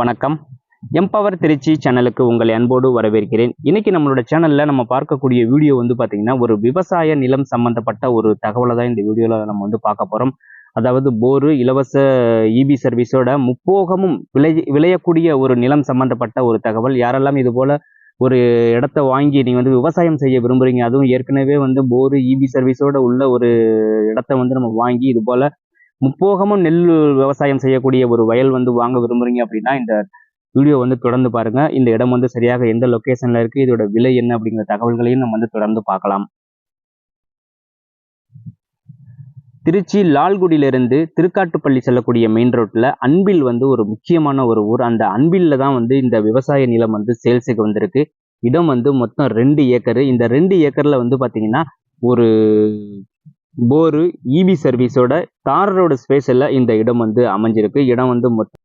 வணக்கம். எம்பவர் திருச்சி சேனலுக்கு உங்களை அன்போடு வரவேற்கிறேன். இன்னைக்கு நம்மளோட சேனல்ல நம்ம பார்க்கக்கூடிய வீடியோ வந்து பாத்தீங்கன்னா ஒரு விவசாய நிலம் சம்பந்தப்பட்ட ஒரு தகவலை தான் இந்த வீடியோல நம்ம வந்து பார்க்க போறோம். அதாவது போரு இலவச இபி சர்வீஸோட முப்போகமும் விளை விளையக்கூடிய ஒரு நிலம் சம்பந்தப்பட்ட ஒரு தகவல். யாரெல்லாம் இது போல ஒரு இடத்த வாங்கி நீங்க வந்து விவசாயம் செய்ய விரும்புறீங்க அதுவும் ஏற்கனவே வந்து போரு இபி சர்வீஸோட உள்ள ஒரு இடத்த வந்து நம்ம வாங்கி இது போல முப்போகமும் நெல் விவசாயம் செய்யக்கூடிய ஒரு வயல் வந்து வாங்க விரும்புறீங்க அப்படின்னா இந்த வீடியோ வந்து தொடர்ந்து பாருங்க. இந்த இடம் வந்து சரியாக எந்த லொகேஷன்ல இருக்கு இதோட விலை என்ன அப்படிங்கிற தகவல்களையும் நம்ம வந்து தொடர்ந்து பார்க்கலாம். திருச்சி லால்குடியிலிருந்து திருக்காட்டுப்பள்ளி செல்லக்கூடிய மெயின் ரோட்ல அன்பில் வந்து ஒரு முக்கியமான ஒரு ஊர். அந்த அன்பில்ல தான் வந்து இந்த விவசாய நிலம் வந்து சேல்ஸுக்கு வந்திருக்கு. இடம் வந்து மொத்தம் ரெண்டு ஏக்கரு. இந்த ரெண்டு ஏக்கர்ல வந்து பாத்தீங்கன்னா ஒரு போரு இபி சர்வீஸோட தார் ரோடு ஸ்பேஸில் இந்த இடம் வந்து அமைஞ்சிருக்கு. இடம் வந்து மொத்தம்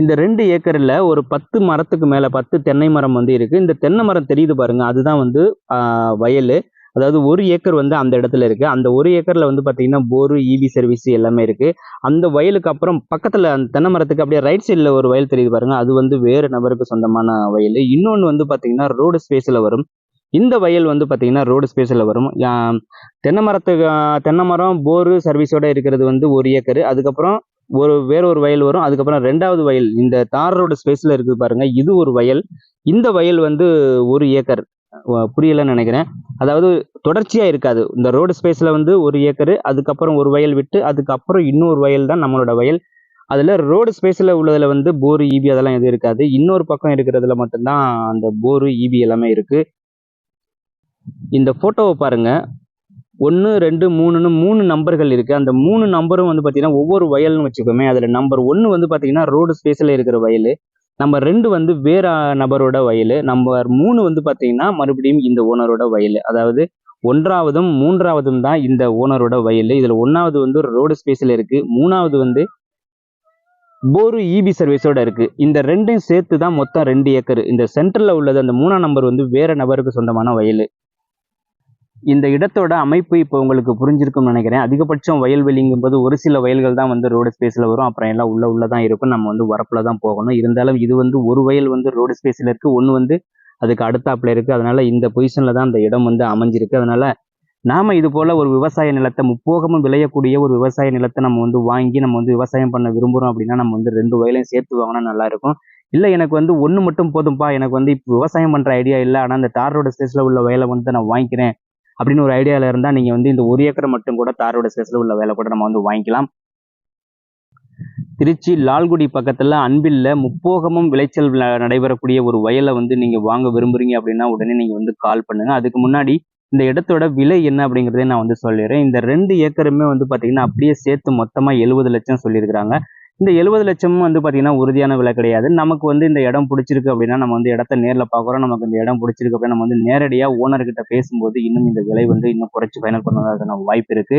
இந்த ரெண்டு ஏக்கர்ல ஒரு பத்து மரத்துக்கு மேலே பத்து தென்னை மரம் வந்து இருக்கு. இந்த தென்னை மரம் தெரியுது பாருங்க. அதுதான் வந்து வயல். அதாவது ஒரு ஏக்கர் வந்து அந்த இடத்துல இருக்கு. அந்த ஒரு ஏக்கரில் வந்து பார்த்தீங்கன்னா போரு இபி சர்வீஸ் எல்லாமே இருக்குது அந்த வயலுக்கு அப்புறம் பக்கத்தில் அந்த தென்னை மரத்துக்கு அப்படியே ரைட் சைடில் ஒரு வயல் தெரியுது பாருங்கள் அது வந்து வேறு நபருக்கு சொந்தமான வயல். இன்னொன்று வந்து பார்த்தீங்கன்னா ரோடு ஸ்பேஸில் வரும். இந்த வயல் வந்து பார்த்திங்கன்னா ரோடு ஸ்பேஸில் வரும். தென்னை மரத்துக்கு தென்னை மரம் போரு சர்வீஸோட இருக்கிறது வந்து ஒரு ஏக்கர். அதுக்கப்புறம் ஒரு வேற ஒரு வயல் வரும். அதுக்கப்புறம் ரெண்டாவது வயல் இந்த தார் ரோடு ஸ்பேஸில் இருக்குது பாருங்கள் இது ஒரு வயல். இந்த வயல் வந்து ஒரு ஏக்கர். புரியலன்னு நினைக்கிறேன். அதாவது தொடர்ச்சியாக இருக்காது. இந்த ரோடு ஸ்பேஸில் வந்து ஒரு ஏக்கர். அதுக்கப்புறம் ஒரு வயல் விட்டு அதுக்கப்புறம் இன்னொரு வயல் தான் நம்மளோட வயல். அதில் ரோடு ஸ்பேஸில் உள்ளதில் வந்து போரு ஈபி அதெல்லாம் எதுவும் இருக்காது. இன்னொரு பக்கம் இருக்கிறதுல மட்டும்தான் அந்த போரு ஈபி எல்லாமே இருக்குது இந்த ஃபோட்டோவை பாருங்க. ஒன்று ரெண்டு மூணுன்னு மூணு நம்பர்கள் இருக்கு. அந்த மூணு நம்பரும் வந்து பார்த்திங்கன்னா ஒவ்வொரு வயல்னு வச்சுக்கோமே அதில் நம்பர் ஒன்று வந்து பார்த்திங்கன்னா ரோடு ஸ்பேஸில் இருக்கிற வயல். நம்பர் ரெண்டு வந்து வேற நபரோட வயல். நம்பர் மூணு வந்து பார்த்தீங்கன்னா மறுபடியும் இந்த ஓனரோட வயல். அதாவது ஒன்றாவதும் மூன்றாவதும் தான் இந்த ஓனரோட வயல். இதில் ஒன்றாவது வந்து ரோடு ஸ்பேஸில் இருக்கு. மூணாவது வந்து போரு இபி சர்வீஸோட இருக்கு. இந்த ரெண்டையும் சேர்த்து தான் மொத்தம் ரெண்டு ஏக்கர். இந்த சென்டர்ல உள்ளது அந்த மூணாம் நம்பர் வந்து வேற நபருக்கு சொந்தமான வயல். இந்த இடத்தோட அமைப்பு இப்போ உங்களுக்கு புரிஞ்சிருக்கும்னு நினைக்கிறேன். அதிகபட்சம் வயல்வெளிங்கும் போது ஒரு சில வயல்கள் தான் வந்து ரோடு ஸ்பேஸில் வரும். அப்புறம் எல்லாம் உள்ள உள்ள தான் இருக்கும். நம்ம வந்து வரப்புல தான் போகணும். இருந்தாலும் இது வந்து ஒரு வயல் வந்து ரோடு ஸ்பேஸில் இருக்குது ஒன்று வந்து அதுக்கு அடுத்தாப்பில் இருக்குது அதனால் இந்த பொசிஷனில் தான் அந்த இடம் வந்து அமைஞ்சிருக்கு. அதனால் நாம் இது போல் ஒரு விவசாய நிலத்தை முப்போகமும் விளையக்கூடிய ஒரு விவசாய நிலத்தை நம்ம வந்து வாங்கி நம்ம வந்து விவசாயம் பண்ண விரும்புகிறோம் அப்படின்னா நம்ம வந்து ரெண்டு வயலையும் சேர்த்து வாங்கினா நல்லாயிருக்கும் இல்லை எனக்கு வந்து ஒன்று மட்டும் போதும்ப்பா எனக்கு வந்து இப்போ விவசாயம் பண்ணுற ஐடியா இல்லை. ஆனால் அந்த தார் ரோடு ஸ்பேஸில் உள்ள வயலை வந்து நான் வாங்கிக்கிறேன். அப்படின்னு ஒரு ஐடியாவில் இருந்தால் நீங்கள் வந்து இந்த ஒரு ஏக்கர் மட்டும் கூட தாரோட ஸ்பேஸில் உள்ள வேலை கூட நம்ம வந்து வாங்கிக்கலாம். திருச்சி லால்குடி பக்கத்தில் அன்பில்ல முப்போகமும் விளைச்சல் நடைபெறக்கூடிய ஒரு வயலை வந்து நீங்கள் வாங்க விரும்புகிறீங்க அப்படின்னா உடனே நீங்கள் வந்து கால் பண்ணுங்கள் அதுக்கு முன்னாடி இந்த இடத்தோட விலை என்ன அப்படிங்கிறதே நான் வந்து சொல்லிடுறேன். இந்த ரெண்டு ஏக்கருமே வந்து பார்த்தீங்கன்னா அப்படியே சேர்த்து மொத்தமாக எழுபது லட்சம் சொல்லியிருக்கிறாங்க. இந்த எழுபது லட்சமும் வந்து பார்த்தீங்கன்னா உறுதியான விலை கிடையாது. நமக்கு வந்து இந்த இடம் பிடிச்சிருக்கு அப்படின்னா நம்ம வந்து இடத்த நேரில் பார்க்குறோம். நமக்கு இந்த இடம் பிடிச்சிருக்கு அப்படின்னா நம்ம வந்து நேரடியாக ஓனர்கிட்ட பேசும்போது இன்னும் இந்த விலை வந்து இன்னும் குறைச்சி ஃபைனல் பண்ணுறதுக்கான வாய்ப்பு இருக்கு.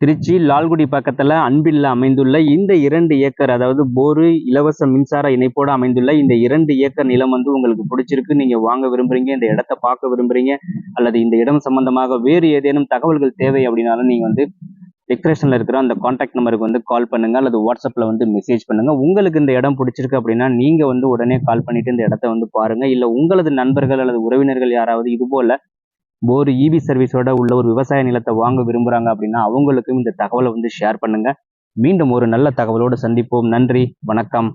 திருச்சி லால்குடி பக்கத்தில் அன்பில்ல அமைந்துள்ள இந்த இரண்டு ஏக்கர் அதாவது போரு இலவச மின்சார இணைப்போடு அமைந்துள்ள இந்த இரண்டு ஏக்கர் நிலம் வந்து உங்களுக்கு பிடிச்சிருக்கு. நீங்கள் வாங்க விரும்புறீங்க இந்த இடத்த பார்க்க விரும்புறீங்க அல்லது இந்த இடம் சம்பந்தமாக வேறு ஏதேனும் தகவல்கள் தேவை அப்படின்னாலும் நீங்கள் வந்து டிஸ்கிரிப்ஷன்ல இருக்கிற அந்த காண்டாக்ட் நம்பருக்கு வந்து கால் பண்ணுங்க அல்லது வாட்ஸ்அப்ல வந்து மெசேஜ் பண்ணுங்க. உங்களுக்கு இந்த இடம் பிடிச்சிருக்கு அப்படின்னா நீங்க வந்து உடனே கால் பண்ணிட்டு இந்த இடத்த வந்து பாருங்க. இல்ல உங்களது நண்பர்கள் அல்லது உறவினர்கள் யாராவது இது போல ஒரு இபி சர்வீஸோட உள்ள ஒரு விவசாய நிலத்தை வாங்க விரும்புறாங்க அப்படின்னா அவங்களுக்கும் இந்த தகவலை வந்து ஷேர் பண்ணுங்க. மீண்டும் ஒரு நல்ல தகவலோடு சந்திப்போம். நன்றி வணக்கம்.